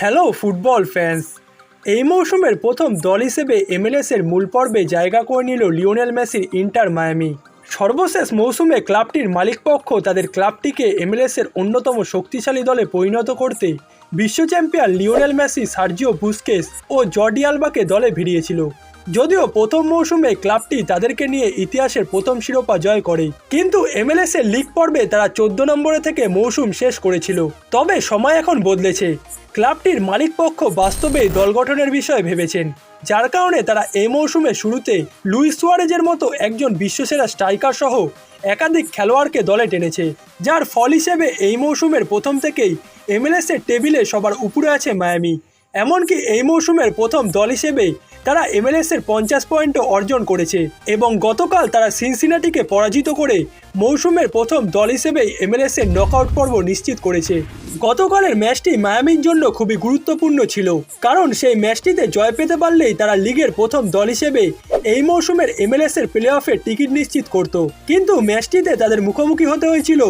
Hello football fans এই মৌসুমের প্রথম দল হিসেবে এমএলএসের মূল পর্বে জায়গা করে নিল লিওনেল মেসির ইন্টার মায়ামি। সর্বশেষ মৌসুমে ক্লাবটির মালিকপক্ষ তাদের ক্লাবটিকে এমএলএসের অন্যতম শক্তিশালী দলে পরিণত করতে বিশ্ব champion Lionel Messi Sergio Busquets ও জর্ডি আলবাকে দলে ভিড়িয়েছিল। যদিও প্রথম মৌসুমে ক্লাবটি তাদেরকে নিয়ে ইতিহাসের প্রথম শিরোপা জয় করে, কিন্তু এমএলএস এর লিগ পর্বে তারা চোদ্দ নম্বরে থেকে মৌসুম শেষ করেছিল। তবে সময় এখন বদলেছে। ক্লাবটির মালিকপক্ষ বাস্তবেই দল গঠনের বিষয়ে ভেবেছেন, যার কারণে তারা এই মৌসুমে শুরুতে লুইস সুয়ারেজের মতো একজন বিশ্বসেরা স্ট্রাইকার সহ একাধিক খেলোয়াড়কে দলে টেনেছে, যার ফল হিসেবে এই মৌসুমের প্রথম থেকেই এমএলএস এর টেবিলে সবার উপরে আছে মায়ামি। এমনকি এই মৌসুমের প্রথম দল হিসেবে তারা এমএলএস এর পঞ্চাশ পয়েন্টও অর্জন করেছে এবং গতকাল তারা সিনসিনাটিকে পরাজিত করে মৌসুমের প্রথম দল হিসেবেই এমএলএস এর নকআউট পর্ব নিশ্চিত করেছে। গতকালের ম্যাচটি মায়ামির জন্য খুবই গুরুত্বপূর্ণ ছিল, কারণ সেই ম্যাচটিতে জয় পেতে পারলেই তারা লিগের প্রথম দল হিসেবে এই মৌসুমের এমএলএস এর প্লে অফের টিকিট নিশ্চিত করত। কিন্তু ম্যাচটিতে তাদের মুখোমুখি হতে হয়েছিল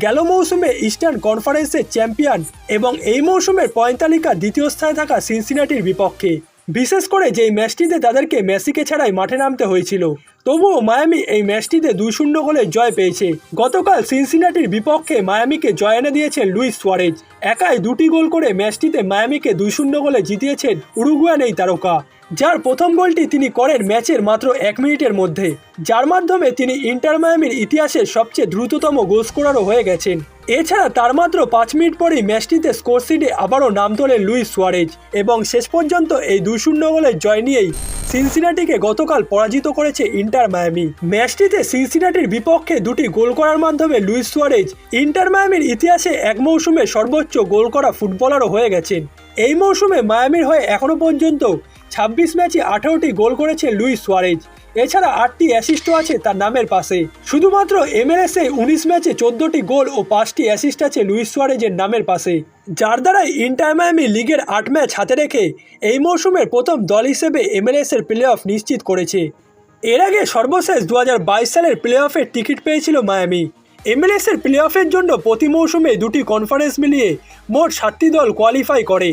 গেল মৌসুমে ইস্টার্ন কনফারেন্সের চ্যাম্পিয়ন এবং এই মৌসুমের পয়েন্ট তালিকার দ্বিতীয় স্থানে থাকা সিনসিনাটির বিপক্ষে। বিশেষ করে যেই ম্যাচটিতে তাদেরকে মেসিকে ছাড়াই মাঠে নামতে হয়েছিল, তবুও মায়ামি এই ম্যাচটিতে দুই শূন্য গোলে জয় পেয়েছে। গতকাল সিনসিনাটির বিপক্ষে মায়ামিকে জয় এনে দিয়েছেন লুইস সোয়ারেজ। একাই দুটি গোল করে ম্যাচটিতে মায়ামিকে দুই শূন্য গোলে জিতিয়েছেন উরুগুয়ান এই তারকা। যার প্রথম গোলটি তিনি করেন ম্যাচের মাত্র এক মিনিটের মধ্যে, যার মাধ্যমে তিনি ইন্টার মায়ামির ইতিহাসের সবচেয়ে দ্রুততম গোল স্কোরারও হয়ে গেছেন। এছাড়া তার মাত্র পাঁচ মিনিট পরেই ম্যাচটিতে স্কোর সিডে আবারও নাম তোলেন লুইস সুয়ারেজ এবং শেষ পর্যন্ত এই দুই শূন্য গোলের জয় নিয়েই সিনসিনাটিকে গতকাল পরাজিত করেছে ইন্টার মায়ামি। ম্যাচটিতে সিনসিনাটির বিপক্ষে দুটি গোল করার মাধ্যমে লুইস সুয়ারেজ ইন্টার মায়ামির ইতিহাসে এক মৌসুমে সর্বোচ্চ গোল করা ফুটবলারও হয়ে গেছেন। এই মৌসুমে মায়ামির হয়ে এখনও পর্যন্ত ছাব্বিশ ম্যাচে আঠারোটি গোল করেছে লুইস সুয়ারেজ। এছাড়া আটটি অ্যাসিস্টও আছে তার নামের পাশে। শুধুমাত্র এমএলএসে উনিশ ম্যাচে চোদ্দটি গোল ও পাঁচটি অ্যাসিস্ট আছে লুইস সুয়ারেজের নামের পাশে। যার দ্বারা ইন্টার মায়ামি লিগের আট ম্যাচ হাতে রেখে এই মৌসুমের প্রথম দল হিসেবে এমএলএস এর প্লে অফ নিশ্চিত করেছে। এর আগে সর্বশেষ দু হাজার বাইশ সালের প্লে অফের টিকিট পেয়েছিল মায়ামি। এমএলএস এর প্লে অফের জন্য প্রতি মৌসুমে দুটি কনফারেন্স মিলিয়ে মোট সাতটি দল কোয়ালিফাই করে।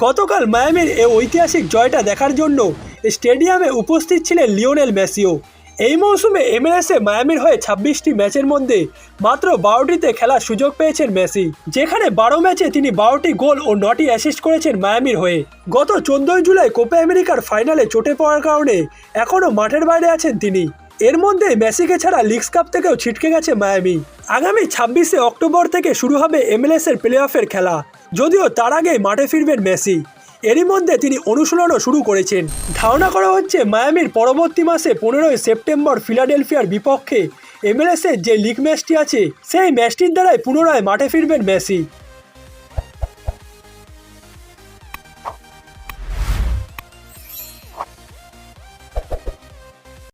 গতকাল মায়ামির এই ঐতিহাসিক জয়টা দেখার জন্য স্টেডিয়ামে উপস্থিত ছিলেন লিওনেল মেসিও। এই মৌসুমে এমএলএসে মায়ামির হয়ে ছাব্বিশটি ম্যাচের মধ্যে মাত্র বারোটিতে খেলার সুযোগ পেয়েছেন মেসি। যেখানে বারো ম্যাচে তিনি বারোটি গোল ও নটি অ্যাসিস্ট করেছেন মায়ামির হয়ে। গত চোদ্দই জুলাই কোপা আমেরিকার ফাইনালে চোটে পড়ার কারণে এখনও মাঠের বাইরে আছেন তিনি। এর মধ্যে মেসিকে ছাড়া লিগস কাপ থেকেও ছিটকে গেছে মায়ামি। আগামী ছাব্বিশে অক্টোবর থেকে শুরু হবে এমএলএস এর প্লে অফের খেলা। যদিও তার আগেই মাঠে ফিরবেন মেসি। এরই মধ্যে তিনি অনুশীলনও শুরু করেছেন। ধারণা করা হচ্ছে মায়ামির পরবর্তী মাসে পনেরোই সেপ্টেম্বর ফিলাডেলফিয়ার বিপক্ষে এমএলএস এর যে লিগ ম্যাচটি আছে, সেই ম্যাচটির দ্বারাই পুনরায় মাঠে ফিরবেন মেসি।